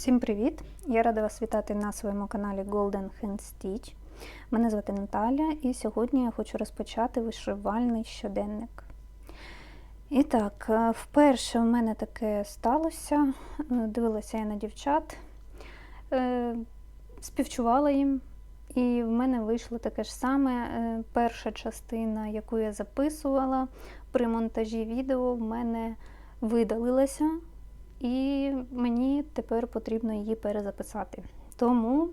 Всім привіт! Я рада вас вітати на своєму каналі Golden Hand Stitch. Мене звати Наталя, і сьогодні я хочу розпочати вишивальний щоденник. І так, е, вперше в мене таке сталося. Е, Дивилася я на дівчат, е, співчувала їм, і в мене вийшло таке ж саме. Перша частина, яку я записувала при монтажі відео, в мене видалилася і мені тепер потрібно її перезаписати. Тому,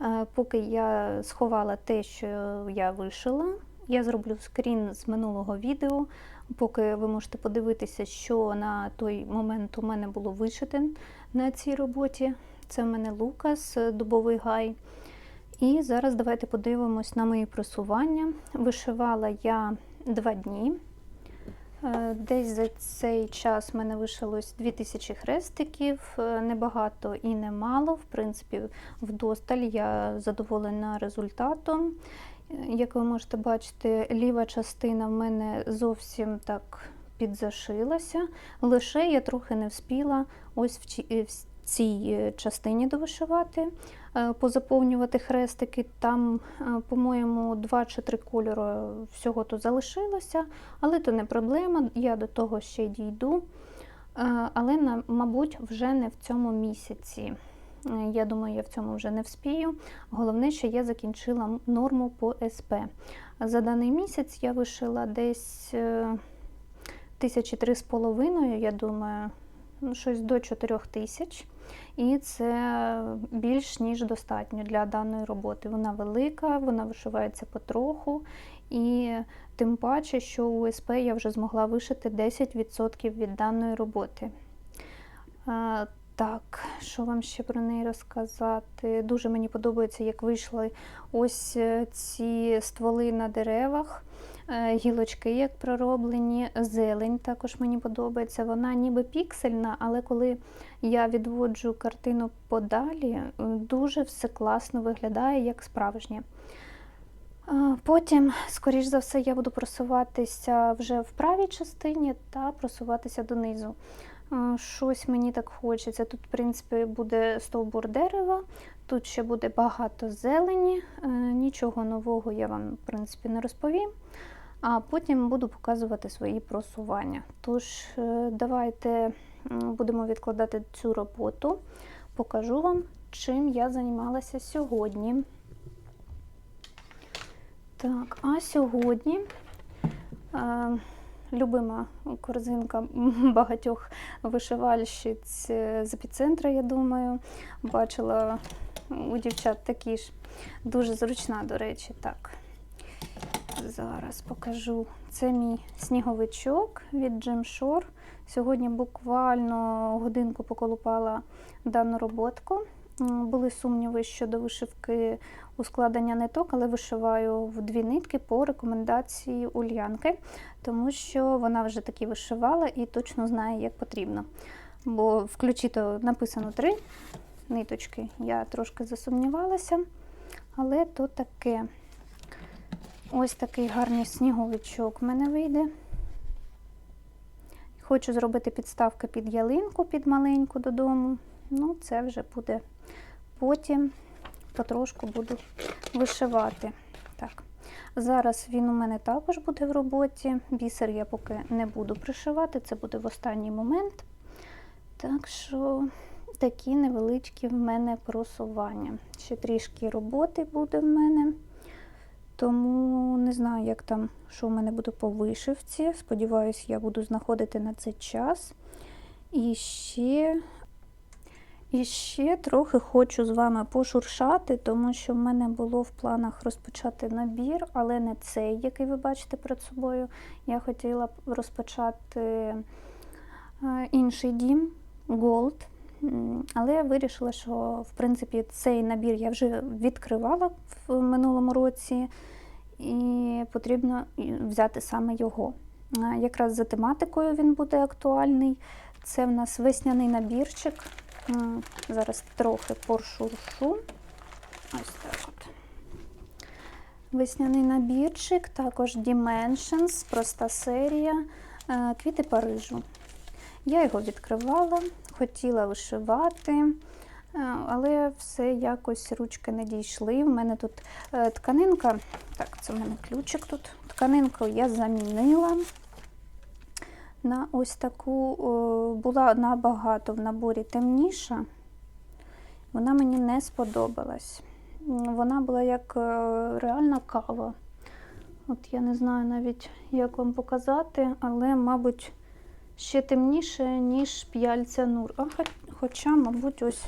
е, поки я сховала те, що я вишила, я зроблю скрін з минулого відео, поки ви можете подивитися, що на той момент у мене було вишите на цій роботі. Це в мене Лукас, е, дубовий гай. І зараз давайте подивимось на мої просування. Вишивала я два дні. Е, Десь за цей час в мене вишилось 2000 хрестиків, е, небагато і немало. В принципі, вдосталь я задоволена результатом. Е, Як ви можете бачити, ліва частина в мене зовсім так підзашилася. Лише я трохи не вспіла ось в ці- в цій частині довишивати, позаповнювати хрестики. Там, е, по-моєму, два чи три кольори всього то залишилося, але то не проблема, я до того ще дійду. Е, Але, мабуть, вже не в цьому місяці. Е, Я думаю, я в цьому вже не вспію. Головне, що я закінчила норму по СП. За даний місяць я вишила десь е, тисячі три з половиною, я думаю, ну, щось до 4 тисяч. І це більш ніж достатньо для даної роботи. Вона велика, вона вишивається потроху, і тим паче, що у СП я вже змогла вишити 10% від даної роботи. Так, що вам ще про неї розказати? Дуже мені подобається, як вийшли ось е, ці стволи на деревах, гілочки як пророблені, зелень також мені подобається. Вона ніби піксельна, але коли я відводжу картину подалі, е, дуже все класно виглядає, як справжнє. Потім, скоріш за все, я буду просуватися вже в правій частині та просуватися донизу. Щось мені так хочеться. Тут, в принципі, буде стовбур дерева, тут ще буде багато зелені. Е, Нічого нового я вам, в принципі, не розповім. А потім буду показувати свої просування. Тож, е, давайте будемо відкладати цю роботу. Покажу вам, чим я займалася сьогодні. Так, а сьогодні е, любима корзинка багатьох вишивальщиць е, з епіцентра, я думаю. Бачила у дівчат такі ж. Дуже зручна, до речі, так. Зараз покажу. Це мій сніговичок від Jim Shore. Сьогодні буквально годинку поколупала дану роботку. Були сумніви щодо вишивки у складення ниток, але вишиваю в дві нитки по рекомендації Ульянки, тому що вона вже таки вишивала і точно знає, як потрібно. Бо в ключі то написано три ниточки. Я трошки засумнівалася, але то таке. Ось такий гарний сніговичок в мене вийде. Хочу зробити підставки під ялинку, під маленьку додому. Ну, це вже буде потім потрошку буду вишивати. Так. Зараз він у мене також буде в роботі. Бісер я поки не буду пришивати, це буде в останній момент. Так що такі невеличкі в мене просування. Ще трішки роботи буде в мене. Тому не знаю, як там, що в мене буде по вишивці. Сподіваюсь, я буду знаходити на це час. І ще, і ще трохи хочу з вами пошуршати, тому що в мене було в планах розпочати набір, але не цей, який ви бачите перед собою. Я хотіла б розпочати е, інший дім Gold. Але я вирішила, що в принципі цей набір я вже відкривала в минулому році, і потрібно взяти саме його. Якраз за тематикою він буде актуальний. Це в нас весняний набірчик. Зараз трохи поршуршу. Ось так от. Весняний набірчик, також Dimensions, проста серія, е, квіти Парижу. Я його відкривала, хотіла вишивати. Е, Але все якось ручки не дійшли. В мене тут е, тканинка, так, це в мене ключик тут. Тканинку я замінила на ось таку, була набагато в наборі темніша. Вона мені не сподобалась. Вона була як е, реальна кава. От я не знаю навіть, як вам показати, але, мабуть, ще темніше, ніж п'яльця нур. А хоча, мабуть, ось,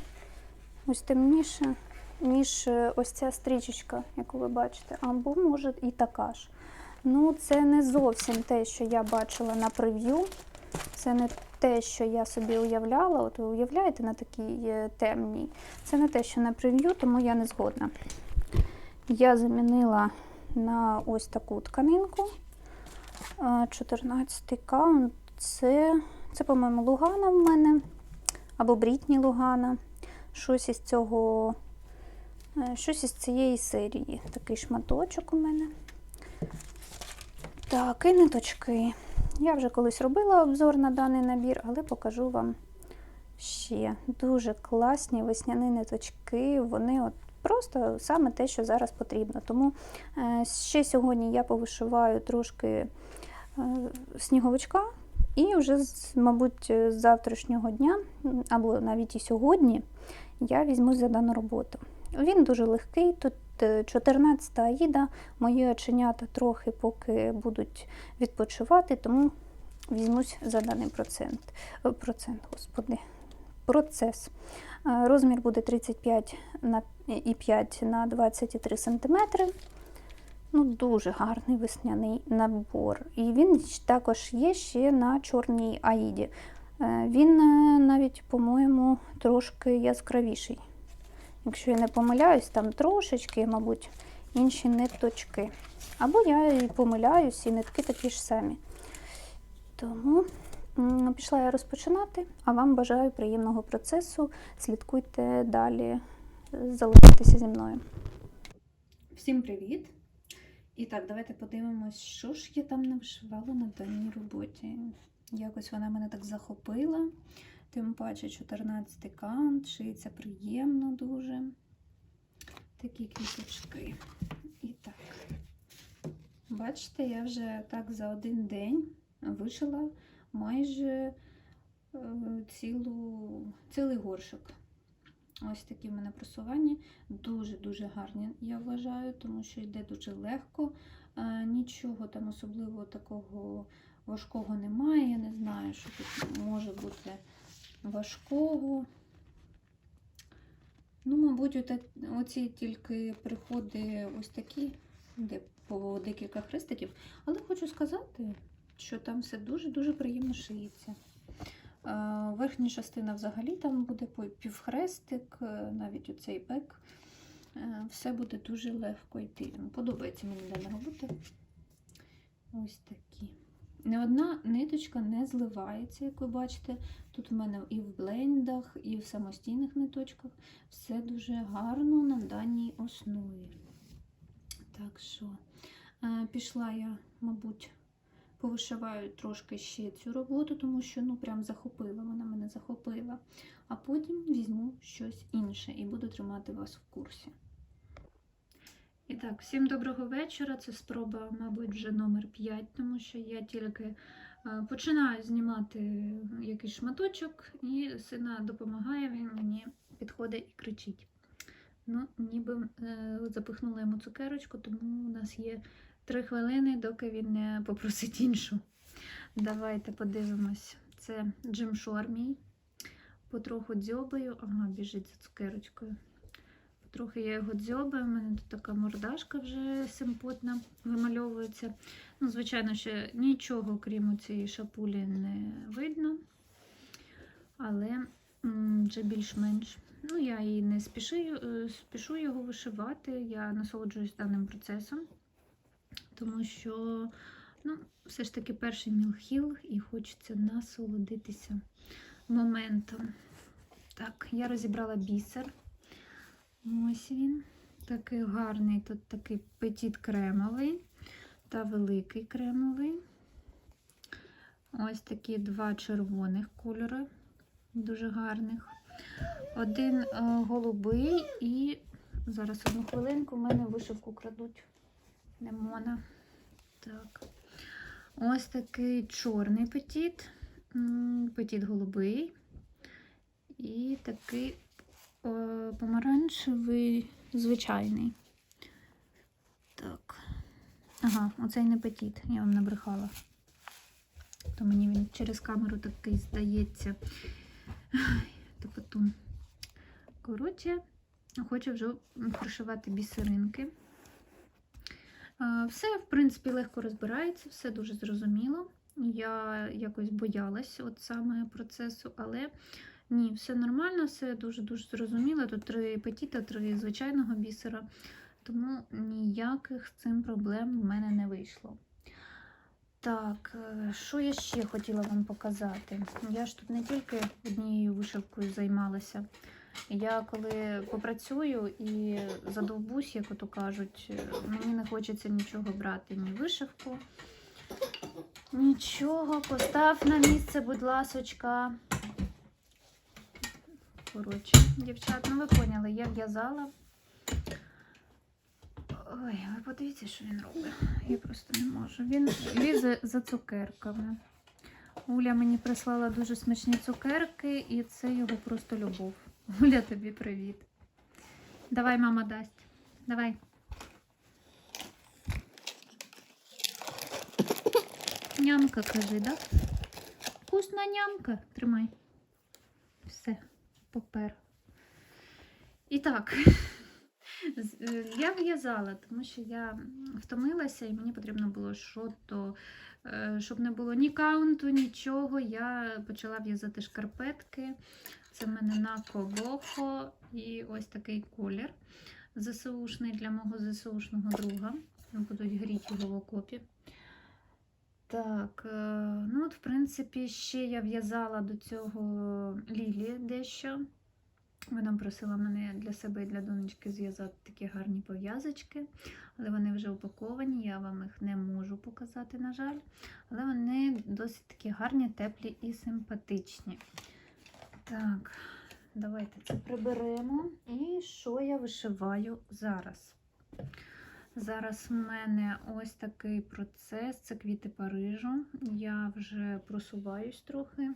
ось темніше, ніж е, ось ця стрічечка, яку ви бачите. Або, може, і така ж. Ну, це не зовсім те, що я бачила на прев'ю. Це не те, що я собі уявляла. От ви уявляєте на такій е, темній. Це не те, що на прев'ю, тому я не згодна. Я замінила на ось таку тканинку. Е, 14 каунт. Це, це по-моєму, Лугана в мене. Або Брітні Лугана. Щось із цього, е, щось із цієї серії. Такий шматочок у мене. Так, і ниточки. Я вже колись робила обзор на даний набір, але покажу вам ще. Дуже класні весняні ниточки. Вони от просто саме те, що зараз потрібно. Тому е, ще сьогодні я повишиваю трошки е, сніговичка. І вже, мабуть, з завтрашнього дня, або навіть і сьогодні, я візьмусь за дану роботу. Він дуже легкий, тут е, 14 аїда, мої оченята трохи поки будуть відпочивати, тому візьмусь за даний процент. Е, Процент, господи, процес. Е, Розмір буде 35 на, 5 на 23 см. Ну, дуже гарний весняний набор. І він також є ще на чорній аїді. Е, Він е, навіть, по-моєму, трошки яскравіший. Якщо я не помиляюсь, там трошечки, мабуть, інші ниточки. Або я і помиляюсь, і нитки такі ж самі. Тому пішла я розпочинати, а вам бажаю приємного процесу. Слідкуйте далі, залишайтеся зі мною. Всім привіт! І так, давайте подивимось, що ж я там навишивала на даній роботі. Якось вона мене так захопила. Тим паче 14 каунт, шиється приємно дуже. Такі квіточки. І так. Бачите, я вже так за один день вишила майже е, цілу, цілий горшик. Ось такі в мене просування. Дуже-дуже гарні, я вважаю, тому що йде дуже легко. Е, Нічого там особливо такого важкого немає. Я не знаю, що тут може бути важкого. Ну, мабуть, оці тільки приходи ось такі, де по декілька хрестиків. Але хочу сказати, що там все дуже-дуже приємно шиється. Е, Верхня частина взагалі там буде півхрестик, е, навіть оцей бек. Е, Все буде дуже легко йти. Подобається мені дана робота. Ось такі. Не одна ниточка не зливається, як ви бачите. Тут в мене і в блендах, і в самостійних ниточках. Все дуже гарно на даній основі. Так що, пішла я, мабуть, повишиваю трошки ще цю роботу, тому що ну прям захопила, вона мене захопила. А потім візьму щось інше і буду тримати вас в курсі. І так, всім доброго вечора. Це спроба, мабуть, вже номер 5, тому що я тільки е, починаю знімати якийсь шматочок, і сина допомагає, він мені підходить і кричить. Ну, ніби е, запихнула йому цукерочку, тому у нас є три хвилини, доки він не попросить іншу. Давайте подивимось. Це джимшор мій. Потроху дзьобаю. Ага, біжить за цукерочкою. Потрохи я його дзьобаю. У мене тут така мордашка вже симпотна вимальовується. Ну, звичайно, ще нічого, крім цієї шапулі, не видно. Але вже більш-менш. Ну, я і не спішу, е, спішу його вишивати. Я насолоджуюсь даним процесом, тому що ну, все ж таки перший мілхіл і хочеться насолодитися моментом. Так, я розібрала бісер. Ось він. Такий гарний, тут такий петіт кремовий та великий кремовий. Ось такі два червоних кольори, дуже гарних. один е, голубий і зараз одну хвилинку в мене вишивку крадуть. Не мона. Так. Ось такий чорний петіт, петіт голубий. І такий е, помаранчевий звичайний. Так. Ага, оцей не петіт, я вам набрехала. То мені він через камеру такий здається. Топотун. Коротше, хочу вже пришивати бісеринки. Все, в принципі, легко розбирається, все дуже зрозуміло. Я якось боялась от саме процесу, але ні, все нормально, все дуже-дуже зрозуміло. Тут три петіта, три звичайного бісера, тому ніяких з цим проблем в мене не вийшло. Так, е, що я ще хотіла вам показати? Я ж тут не тільки однією вишивкою займалася. Я коли попрацюю і задовбусь, як ото кажуть, е, мені не хочеться нічого брати, ні вишивку. Нічого, постав на місце, будь ласочка. Коротше, дівчат, ну ви поняли, я в'язала. Ой, ви подивіться, що він робить. Я просто не можу. Він лізе за цукерками. Уля мені прислала дуже смачні цукерки, і це його просто любов. Уля, тобі привіт. Давай, мама дасть. Давай. Нямка, кажи, да? Вкусна нямка. Тримай. Все, попер. І так. Е, Я в'язала, тому що я втомилася і мені потрібно було що то, е, щоб не було ні каунту, нічого. Я почала в'язати шкарпетки. Це в мене на Кобохо і ось такий колір ЗСУшний для мого ЗСУшного друга. Будуть гріти його в окопі. Так, е, ну от, в принципі, ще я в'язала до цього Лілі дещо. Вона просила мене для себе і для донечки зв'язати такі гарні пов'язочки, але вони вже упаковані, я вам їх не можу показати, на жаль. Але вони досить такі гарні, теплі і симпатичні. Так, давайте це приберемо. І що я вишиваю зараз? Зараз в мене ось такий процес, це квіти Парижу. Я вже просуваюсь трохи.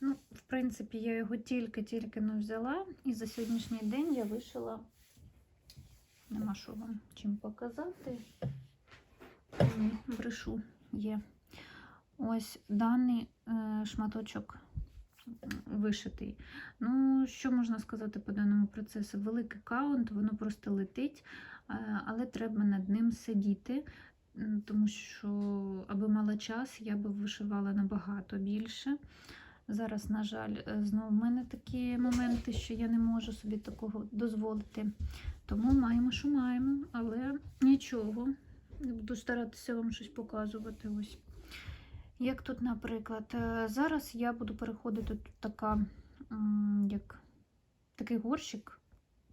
Ну, в принципі, я його тільки-тільки не взяла, і за сьогоднішній день я вишила. Нема що вам чим показати. Брешу є. Ось даний е, шматочок вишитий. Ну, що можна сказати по даному процесу? Великий каунт, воно просто летить, е, але треба над ним сидіти. Тому що, аби мала час, я би вишивала набагато більше. Зараз, на жаль, е, знову в мене такі моменти, що я не можу собі такого дозволити. Тому маємо, що маємо, але нічого. Буду старатися вам щось показувати. Ось. Як тут, наприклад, е, зараз я буду переходити тут така, як такий горщик,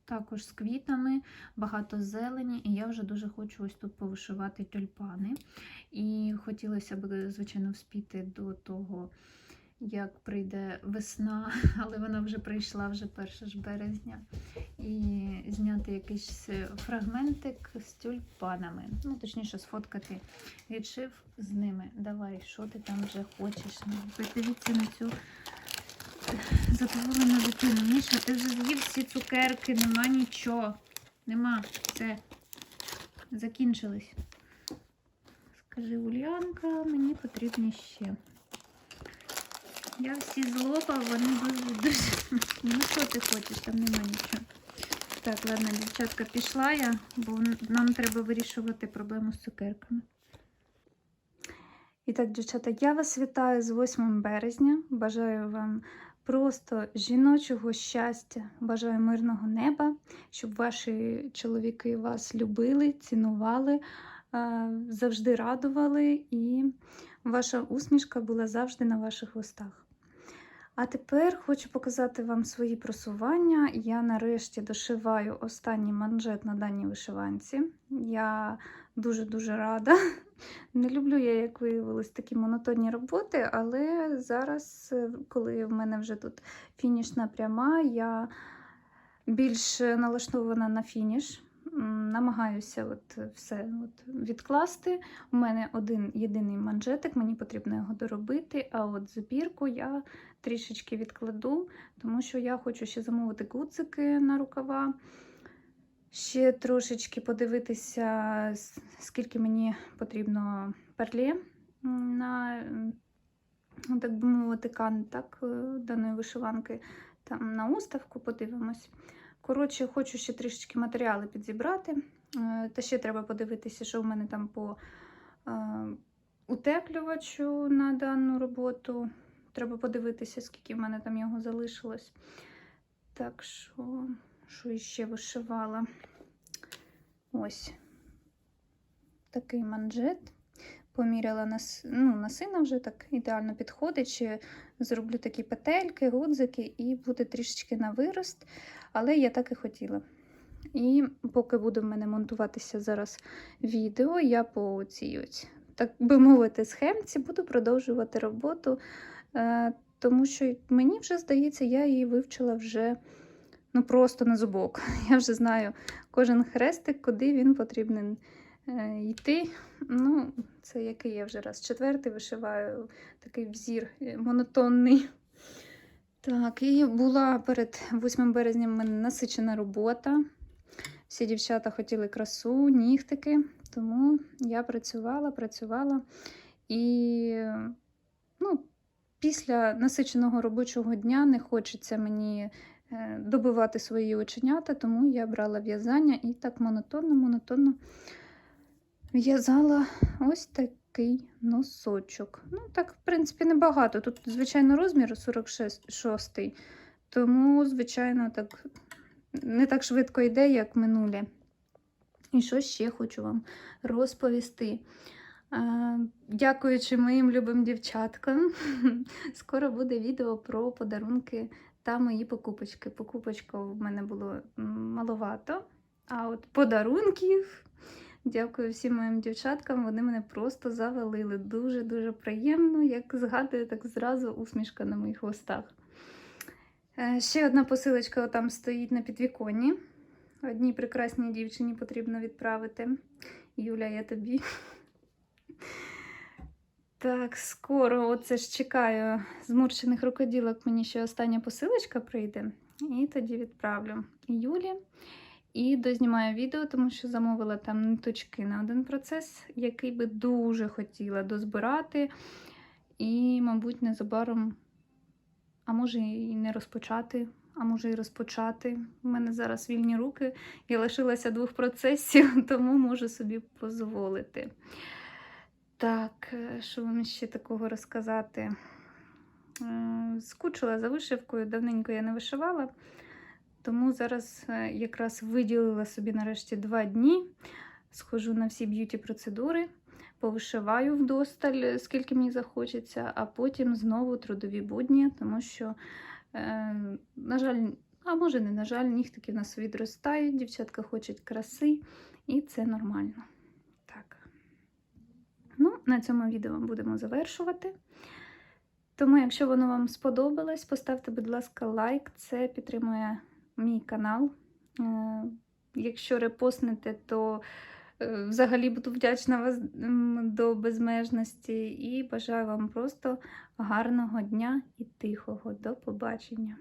також з квітами, багато зелені, і я вже дуже хочу ось тут повишивати тюльпани. І хотілося б, звичайно, вспіти до того як прийде весна, але вона вже прийшла вже 1 ж березня. І зняти якийсь фрагментик з тюльпанами. Ну, точніше, сфоткати відшив з ними. Давай, що ти там вже хочеш? Ну, Подивіться на цю задоволену дитину. Міша, ти з'їв всі цукерки, нема нічого. Нема. Все. Закінчились. Скажи, Ульянка, мені потрібні ще. Я всі злопав, вони дуже дуже смачні. Ну що ти хочеш, там нема нічого. Так, ладно, дівчатка, пішла я, бо нам треба вирішувати проблему з цукерками. І так, дівчата, я вас вітаю з 8 березня. Бажаю вам просто жіночого щастя, бажаю мирного неба, щоб ваші чоловіки вас любили, цінували, завжди радували і ваша усмішка була завжди на ваших устах. А тепер хочу показати вам свої просування. Я нарешті дошиваю останній манжет на даній вишиванці. Я дуже-дуже рада. Не люблю я, як виявилось, такі монотонні роботи, але зараз, е, коли в мене вже тут фінішна пряма, я більш налаштована на фініш. Намагаюся от все от відкласти. У мене один єдиний манжетик, мені потрібно його доробити. А от збірку я трішечки відкладу, тому що я хочу ще замовити гудзики на рукава. Ще трошечки подивитися, скільки мені потрібно перлі на, так би мовити, кан так, е, даної вишиванки. Там на уставку подивимось. Коротше, хочу ще трішечки матеріали підзібрати. Е, Та ще треба подивитися, що в мене там по е, утеплювачу на дану роботу. Треба подивитися, скільки в мене там його залишилось. Так що, що іще вишивала? Ось такий манжет. Поміряла на, ну, на сина вже так ідеально підходить. Ще зроблю такі петельки, гудзики, і буде трішечки на вирост. Але я так і хотіла. І поки буде в мене монтуватися зараз відео, я по цій так би мовити, схемці буду продовжувати роботу, е, тому що мені вже здається, я її вивчила вже ну, просто на зубок. Я вже знаю кожен хрестик, куди він потрібен йти. Ну, це який я вже раз четвертий вишиваю такий взір е, монотонний. Так, і була перед 8 березня в мене насичена робота. Всі дівчата хотіли красу, нігтики, тому я працювала, працювала. І ну, після насиченого робочого дня не хочеться мені е, добивати свої оченята, тому я брала в'язання і так монотонно, монотонно в'язала ось такий носочок. Ну, так, в принципі, небагато. Тут, звичайно, розмір 46, тому, звичайно, так не так швидко йде, як минулі. І що ще хочу вам розповісти. Дякуючи моїм любим дівчаткам, скоро буде відео про подарунки та мої покупочки. Покупочка в мене було маловато, а от подарунків. Дякую всім моїм дівчаткам. Вони мене просто завалили. Дуже-дуже приємно. Як згадую, так зразу усмішка на моїх устах. Е, Ще одна посилочка там стоїть на підвіконні. Одній прекрасній дівчині потрібно відправити. Юля, я тобі. Так, скоро оце ж чекаю зморщених рукоділок. Мені ще остання посилочка прийде, і тоді відправлю Юлі. І дознімаю відео, тому що замовила там ниточки на один процес, який би дуже хотіла дозбирати. І, мабуть, незабаром, а може і не розпочати, а може і розпочати. У мене зараз вільні руки, я лишилася двох процесів, тому можу собі дозволити. Так, е, що вам ще такого розказати? Е, Скучила за вишивкою, давненько я не вишивала. Тому зараз е, якраз виділила собі нарешті два дні. Схожу на всі б'юті процедури, повишиваю вдосталь, скільки мені захочеться, а потім знову трудові будні, тому що, е, на жаль, а може не на жаль, нігтики в нас відростають, дівчатка хочуть краси, і це нормально. Так. Ну, на цьому відео будемо завершувати. Тому, якщо воно вам сподобалось, поставте, будь ласка, лайк, це підтримує мій канал. Е, Якщо репостнете, то е, взагалі буду вдячна вас до безмежності і бажаю вам просто гарного дня і тихого. До побачення!